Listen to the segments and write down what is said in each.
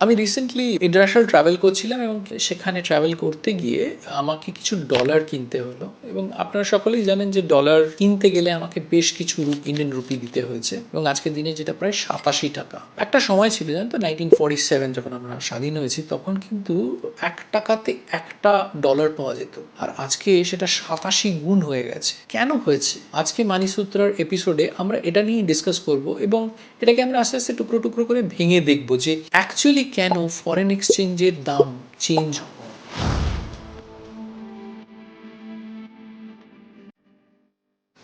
আমি recently international travel করছিলাম এবং সেখানে ট্রাভেল করতে গিয়ে আমাকে কিছু ডলার কিনতে হলো এবং আপনারা সকলেই জানেন যে ডলার কিনতে গেলে আমাকে বেশ কিছু ইন্ডিয়ান রুপি দিতে হয়েছে এবং আজকের দিনে যেটা প্রায় সাতাশি টাকা। একটা সময় ছিল, জানেন তো নাইনটিন ফর্টি সেভেন যখন আমরা স্বাধীন হয়েছি, তখন কিন্তু এক টাকাতে একটা ডলার পাওয়া যেত। আর আজকে সেটা সাতাশি গুণ হয়ে গেছে। কেন হয়েছে? আজকে মানিসূত্রার এপিসোডে আমরা এটা নিয়ে ডিসকাস করব এবং এটাকে আমরা আস্তে আস্তে টুকরো টুকরো করে ভেঙে দেখব যে অ্যাকচুয়ালি কেন ফরেন এক্সচেঞ্জের দাম চেঞ্জ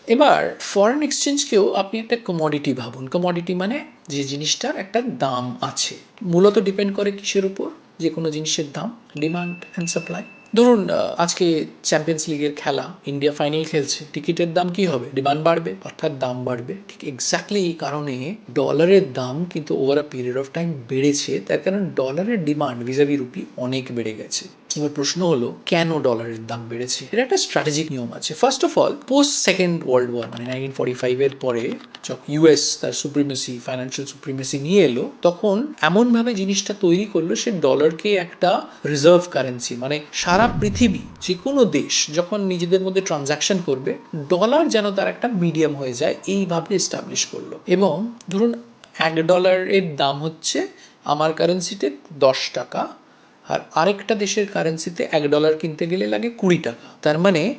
এবার ফরেন এক্সচেঞ্জকেও আপনি একটা কমোডিটি ভাবুন। কমোডিটি মানে যে জিনিসটার একটা দাম আছে। মূলত ডিপেন্ড করে কিসের উপর? যে কোনো জিনিসের দাম ডিমান্ড অ্যান্ড সাপ্লাই ধরুন আজকে চ্যাম্পিয়ন্স লিগের খেলা ইন্ডিয়া ফাইনাল খেলছে টিকিটের দাম কি হবে? ডিমান্ড বাড়বে? অর্থাৎ দাম বাড়বে। ঠিক এক্স্যাক্টলি এই কারণে ডলারের দাম কিন্তু over a period of time বেড়েছে। তার কারণ ডলারের ডিমান্ড ভিজাভি রুপি অনেক বেড়ে গেছে। এবার প্রশ্ন হলো, কেন ডলারের দাম বেড়েছে? এর একটা স্ট্র্যাটেজিক নিয়ম আছে। First of all post second world war মানে নাইনটিন ফর্টি ফাইভের পরে যখন ইউএস তার সুপ্রিমেসি ফাইন্যান্সিয়াল সুপ্রিমেসি নিয়ে এলো, তখন এমনভাবে জিনিসটা তৈরি করল, সে ডলারকে একটা রিজার্ভ কারেন্সি মানে সারা পৃথিবী যে কোনো দেশ যখন নিজেদের মধ্যে ট্রানজাকশন করবে ডলার যেন তার একটা মিডিয়াম হয়ে যায় এইভাবে এস্টাবলিশ করল। এবং ধরুন, এক ডলারের দাম হচ্ছে আমার কারেন্সিতে দশ টাকা, আর আরেকটা দেশের কারেন্সিতে এক ডলার কিনতে গেলে লাগে কুড়ি টাকা। তার মানে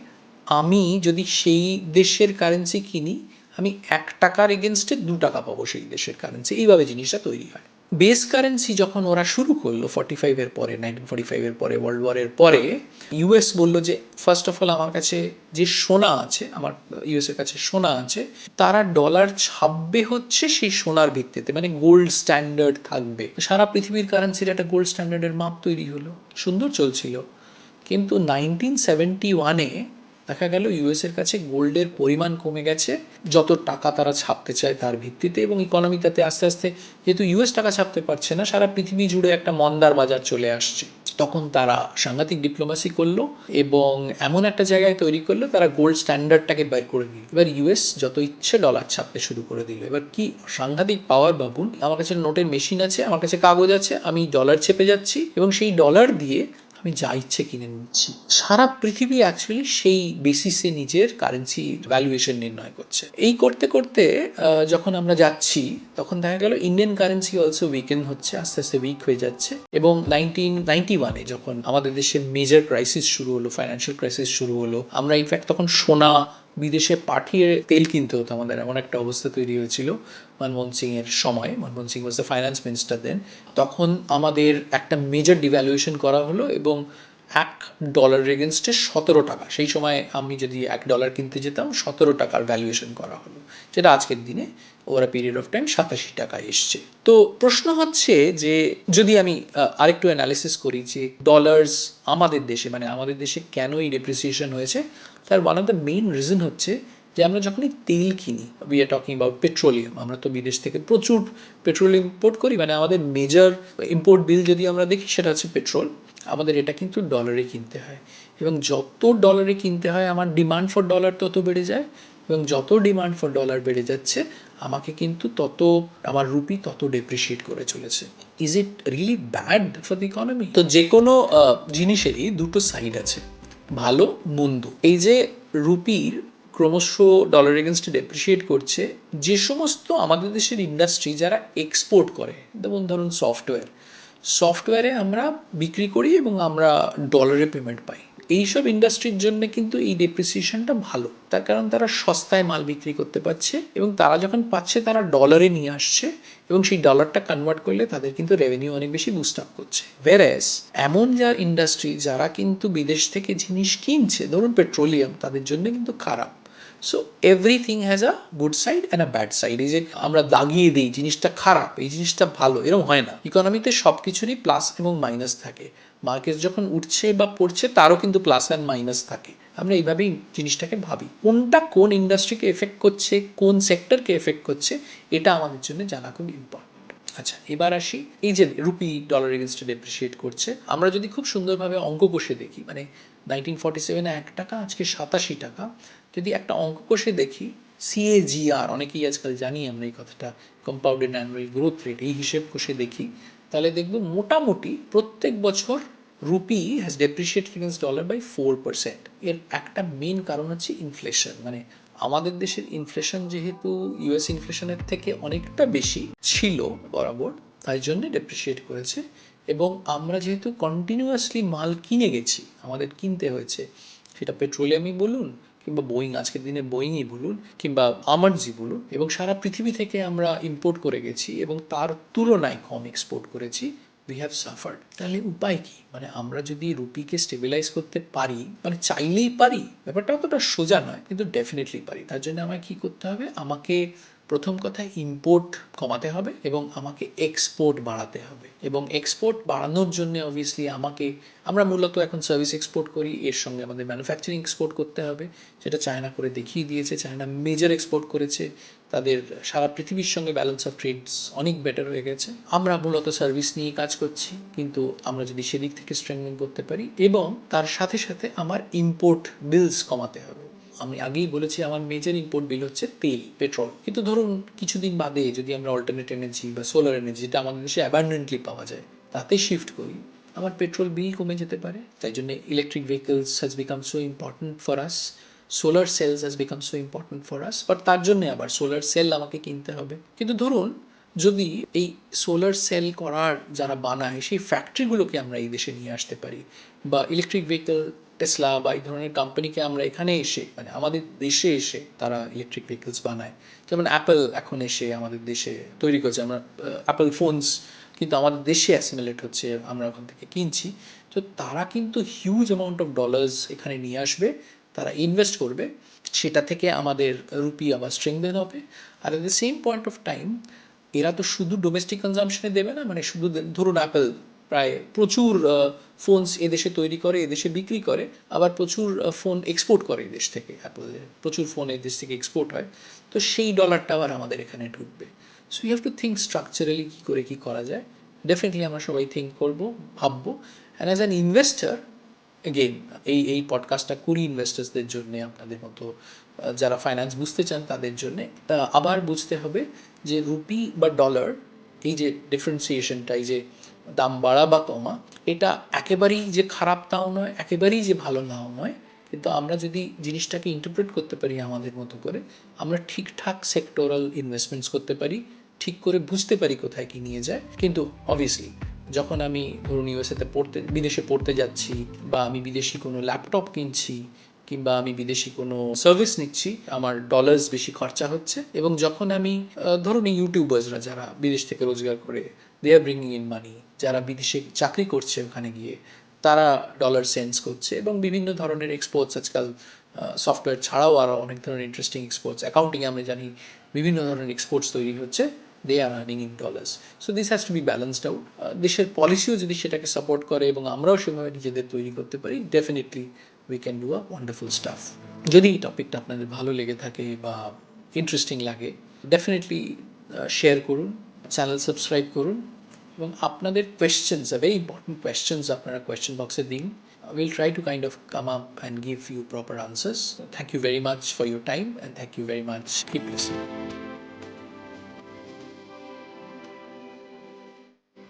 আমি যদি সেই দেশের কারেন্সি কিনি, আমি এক টাকার এগেনস্টে দু টাকা পাবো সেই দেশের কারেন্সি এইভাবে জিনিসটা তৈরি হয়। বেস কারেন্সি যখন ওরা শুরু করল ফর্টি ফাইভের পরে নাইনটিন ফর্টি ফাইভের পরে ওয়ার্ল্ড ওয়ারের পরে ইউএস বলল যে ফার্স্ট অফ অল আমার কাছে যে সোনা আছে, আমার ইউএস এর কাছে সোনা আছে, তারা ডলার ছাপবে হচ্ছে সেই সোনার ভিত্তিতে মানে গোল্ড স্ট্যান্ডার্ড থাকবে। সারা পৃথিবীর কারেন্সির একটা গোল্ড স্ট্যান্ডার্ডের মাপ তৈরি হলো, সুন্দর চলছিল। কিন্তু নাইনটিন সেভেন্টি ওয়ানে দেখা গেল ইউএসের কাছে গোল্ডের পরিমাণ কমে গেছে, যত টাকা তারা ছাপতে চায় তার ভিত্তিতে এবং ইকোনমি তাতে আস্তে আস্তে, যেহেতু ইউএস টাকা ছাপতে পারছে না, সারা পৃথিবী জুড়ে একটা মন্দার বাজার চলে আসছে। তখন তারা সাংঘাতিক ডিপ্লোমাসি করল এবং এমন একটা জায়গায় তৈরি করল, তারা গোল্ড স্ট্যান্ডার্ডটাকে বের করে দিল। এবার ইউএস যত ইচ্ছে ডলার ছাপতে শুরু করে দিল। এবার কি সাংঘাতিক পাওয়ার বাবুন? আমার কাছে নোটের মেশিন আছে, আমার কাছে কাগজ আছে, আমি ডলার চেপে যাচ্ছি এবং সেই ডলার দিয়ে আমি যা ইচ্ছে কিনে নিচ্ছি। সারা পৃথিবী অ্যাকচুয়ালি সেই বেসিসে নিজের কারেন্সি ভ্যালুয়েশন নির্ণয় করছে। এই করতে করতে যখন আমরা যাচ্ছি, তখন দেখা গেল ইন্ডিয়ান কারেন্সি অলসো উইকেন হচ্ছে, আস্তে আস্তে উইক হয়ে যাচ্ছে। এবং নাইনটিন নাইনটি ওয়ানে যখন আমাদের দেশের মেজর ক্রাইসিস শুরু হলো ফাইন্যান্সিয়াল ক্রাইসিস শুরু হলো, আমরা ইনফ্যাক্ট তখন সোনা বিদেশে পাঠিয়ে তেল কিনতে হতো আমাদের। এমন একটা অবস্থা তৈরি হয়েছিল মনমোহন সিং এর সময়। Manmohan Singh was the finance minister then তখন আমাদের একটা মেজর ডিভ্যালুয়েশন করা হলো এবং এক ডলার এগেনস্টে সতেরো টাকা। সেই সময় আমি যদি এক ডলার কিনতে যেতাম, সতেরো টাকার ভ্যালুয়েশন করা হলো। যেটা আজকের দিনে ওভার পিরিয়ড অফ টাইম সাতাশি টাকা এসছে। তো প্রশ্ন হচ্ছে যে, যদি আমি আরেকটু অ্যানালিসিস করি যে ডলার্স আমাদের দেশে মানে আমাদের দেশে কেন এই ডেপ্রিসিয়েশন হয়েছে? তার one of the main reason হচ্ছে যে আমরা যখনই তেল কিনি we are talking about petroleum আমরা তো বিদেশ থেকে প্রচুর পেট্রোল ইম্পোর্ট করি মানে আমাদের মেজর ইম্পোর্ট বিল যদি আমরা দেখি, সেটা হচ্ছে পেট্রোল আমাদের এটা কিন্তু ডলারে কিনতে হয়। এবং যত ডলারে কিনতে হয়, আমার ডিমান্ড ফর ডলার তত বেড়ে যায়, এবং যত ডিমান্ড ফর ডলার বেড়ে যাচ্ছে, আমাকে কিন্তু তত, আমার রুপি তত ডেপ্রিসিয়েট করে চলেছে। Is it really bad for the economy তো যে কোনো জিনিসেরই দুটো সাইড আছে। ভালো, মন্দ। এই যে রুপির ক্রমশ ডলার এগেনস্টে ডেপ্রিসিয়েট করছে, যে সমস্ত আমাদের দেশের ইন্ডাস্ট্রি যারা এক্সপোর্ট করে, যেমন ধরুন সফটওয়্যার সফটওয়্যারে আমরা বিক্রি করি এবং আমরা ডলারে পেমেন্ট পাই। এইসব ইন্ডাস্ট্রির জন্য কিন্তু এই ডেপ্রিসিয়েশনটা ভালো। তার কারণ তারা সস্তায় মাল বিক্রি করতে পারছে এবং তারা যখন পাচ্ছে, তারা ডলারে নিয়ে আসছে এবং সেই ডলারটা কনভার্ট করলে তাদের কিন্তু রেভিনিউ অনেক বেশি বুস্ট আপ করছে। ভেরাস এমন যার ইন্ডাস্ট্রি যারা কিন্তু বিদেশ থেকে জিনিস কিনছে, ধরুন পেট্রোলিয়াম তাদের জন্য কিন্তু খারাপ। So everything has a good side and a bad side এই যে আমরা দাগিয়ে দিই, জিনিসটা খারাপ, এই জিনিসটা ভালো এরকম হয় না। ইকোনমিতে সব কিছুরই প্লাস এবং মাইনাস থাকে। মার্কেট যখন উঠছে বা পড়ছে, তারও কিন্তু প্লাস অ্যান্ড মাইনাস থাকে। আমরা এইভাবেই জিনিসটাকে ভাবি। কোনটা কোন ইন্ডাস্ট্রিকে এফেক্ট করছে, কোন সেক্টরকে এফেক্ট করছে, এটা আমাদের জন্য জানা খুব ইম্পর্টেন্ট আচ্ছা এবার আসি। এই যে রুপি ডলার এগেনস্টে ডেপ্রিসিয়েট করছে, আমরা যদি খুব সুন্দরভাবে অঙ্ক কষে দেখি মানে নাইনটিন ফর্টি সেভেনে এক টাকা, আজকে সাতাশি টাকা। যদি একটা অঙ্ক কষে দেখি সিএজিআর অনেকেই আজকাল জানি আমরা এই কথাটা কম্পাউন্ডেড অ্যানুয়াল গ্রোথ রেট এই হিসেব কষে দেখি, তাহলে দেখব মোটামুটি প্রত্যেক বছর rupee has depreciate against dollar by four percent এর একটা মেন কারণ হচ্ছে ইনফ্লেশন মানে আমাদের দেশের ইনফ্লেশন যেহেতু ইউএস ইনফ্লেশনের থেকে অনেকটা বেশি ছিল বরাবর, তাই জন্য ডেপ্রিসিয়েট করেছে। এবং আমরা যেহেতু কন্টিনিউয়াসলি মাল কিনে গেছি, আমাদের কিনতে হয়েছে, সেটা পেট্রোলিয়ামই বলুন কিংবা বোয়িং আজকের দিনে বোয়িংই বলুন, কিংবা আমার্জি বলুন, এবং সারা পৃথিবী থেকে আমরা ইম্পোর্ট করে গেছি, এবং তার তুলনায় কম এক্সপোর্ট করেছি উই হ্যাভ সাফার্ড তাহলে উপায় কি? মানে আমরা যদি রুপিকে স্টেবিলাইজ করতে পারি মানে চাইলেই পারি, ব্যাপারটা অতটা সোজা নয়, কিন্তু ডেফিনেটলি পারি। তার জন্য আমায় কী করতে হবে? আমাকে প্রথম কথা ইম্পোর্ট কমাতে হবে এবং আমাকে এক্সপোর্ট বাড়াতে হবে। এবং এক্সপোর্ট বাড়ানোর জন্য অবভিয়াসলি আমাকে, আমরা মূলত এখন সার্ভিস এক্সপোর্ট করি, এর সঙ্গে আমাদের ম্যানুফ্যাকচারিং এক্সপোর্ট করতে হবে, যেটা চায়না করে দেখিয়ে দিয়েছে চায়না মেজর এক্সপোর্ট করেছে, তাদের সারা পৃথিবীর সঙ্গে ব্যালেন্স অফ ট্রেডস অনেক বেটার হয়ে গেছে। আমরা মূলত সার্ভিস নিয়ে কাজ করছি, কিন্তু আমরা যদি সেদিক থেকে স্ট্রেংথেন করতে পারি, এবং তার সাথে সাথে আমার ইম্পোর্ট বিলস কমাতে হবে। আমি আগেই বলেছি, আমার মেজর ইম্পোর্ট বিল হচ্ছে তেল পেট্রোল কিন্তু ধরুন, কিছুদিন বাদে যদি আমরা অল্টারনেট এনার্জি বা সোলার এনার্জি যেটা আমাদের দেশে অ্যাবান্ডেন্টলি পাওয়া যায়, তাতে শিফট করি, আমার পেট্রোল বিল কমে যেতে পারে। তাই জন্য electric vehicles has become so important for us solar cells has become so important for us but তার জন্য আবার সোলার সেল আমাকে কিনতে হবে। কিন্তু ধরুন, যদি এই সোলার সেল করার যারা বানায়, সেই ফ্যাক্টরিগুলোকে আমরা এই দেশে নিয়ে আসতে পারি, বা ইলেকট্রিক ভেহিকল টেসলা বা এই ধরনের কোম্পানিকে আমরা এখানে এসে মানে আমাদের দেশে এসে তারা ইলেকট্রিক ভেহিকলস বানায়। যেমন অ্যাপেল এখন এসে আমাদের দেশে তৈরি করছে। আমরা অ্যাপেল ফোনস কিন্তু আমাদের দেশে অ্যাসিমিলেট হচ্ছে, আমরা ওখান থেকে কিনছি। তো তারা কিন্তু হিউজ অ্যামাউন্ট অফ ডলার্স এখানে নিয়ে আসবে, তারা ইনভেস্ট করবে, সেটা থেকে আমাদের রুপি আবার স্ট্রেংথেন হবে। আর at the same point of time এরা তো শুধু ডোমেস্টিক কনজামশনে দেবে না মানে শুধু ধরুন অ্যাপেল প্রায় প্রচুর ফোনস এদেশে তৈরি করে এদেশে বিক্রি করে, আবার প্রচুর ফোন এক্সপোর্ট করে এই দেশ থেকে প্রচুর ফোন এই দেশ থেকে এক্সপোর্ট হয়। তো সেই ডলারটা আবার আমাদের এখানে ঢুকবে। So you have to think structurally কী করে কী করা যায়। ডেফিনেটলি আমরা সবাই থিঙ্ক করব, ভাববো। And as an investor again এই এই পডকাস্টটা করি ইনভেস্টার্সদের জন্যে আপনাদের মতো যারা ফাইন্যান্স বুঝতে চান তাদের জন্যে আবার বুঝতে হবে যে রুপি বা ডলার এই যে ডিফারেন্সিয়েশনটা এই যে দাম বাড়া বা কমা, এটা একেবারেই যে খারাপ তাও নয়, একেবারেই যে ভালো নাও নয়, কিন্তু আমরা যদি জিনিসটাকে ইন্টারপ্রেট করতে পারি আমাদের মতো করে, আমরা ঠিকঠাক সেক্টোরাল ইনভেস্টমেন্টস করতে পারি, ঠিক করে বুঝতে পারি কোথায় কি নিয়ে যায়। কিন্তু অবভিয়াসলি যখন আমি ধরুন ইউএসএতে পড়তে, বিদেশে পড়তে যাচ্ছি বা আমি বিদেশি কোনো ল্যাপটপ কিনছি কিংবা আমি বিদেশি কোনো সার্ভিস নিচ্ছি, আমার ডলার্স বেশি খরচা হচ্ছে এবং যখন আমি ধরুন ইউটিউবার্সরা যারা বিদেশ থেকে রোজগার করে দে আর ব্রিঙ্গিং ইন মানি যারা বিদেশে চাকরি করছে ওখানে গিয়ে, তারা ডলার সেন্স করছে এবং বিভিন্ন ধরনের এক্সপোর্টস আজকাল সফটওয়্যার ছাড়াও আরও অনেক ধরনের ইন্টারেস্টিং এক্সপোর্টস অ্যাকাউন্টিংয়ে আমরা জানি বিভিন্ন ধরনের এক্সপোর্টস তৈরি হচ্ছে they are earning in dollars so this has to be balanced out দেশের পলিসিও যদি সেটাকে সাপোর্ট করে এবং আমরাও সেভাবে নিজেদের তৈরি করতে পারি definitely we can do a wonderful stuff যদি এই টপিকটা আপনাদের ভালো লেগে থাকে বা ইন্টারেস্টিং লাগে ডেফিনেটলি শেয়ার করুন চ্যানেল সাবস্ক্রাইব করুন এবং আপনাদের কোয়েশ্চেন্স ভেরি ইম্পর্টেন্ট কোয়েশ্চেন্স আপনারা কোয়েশ্চেন বক্সে দিন will try to kind of come up and give you proper answers thank you very much for your time and thank you very much keep listening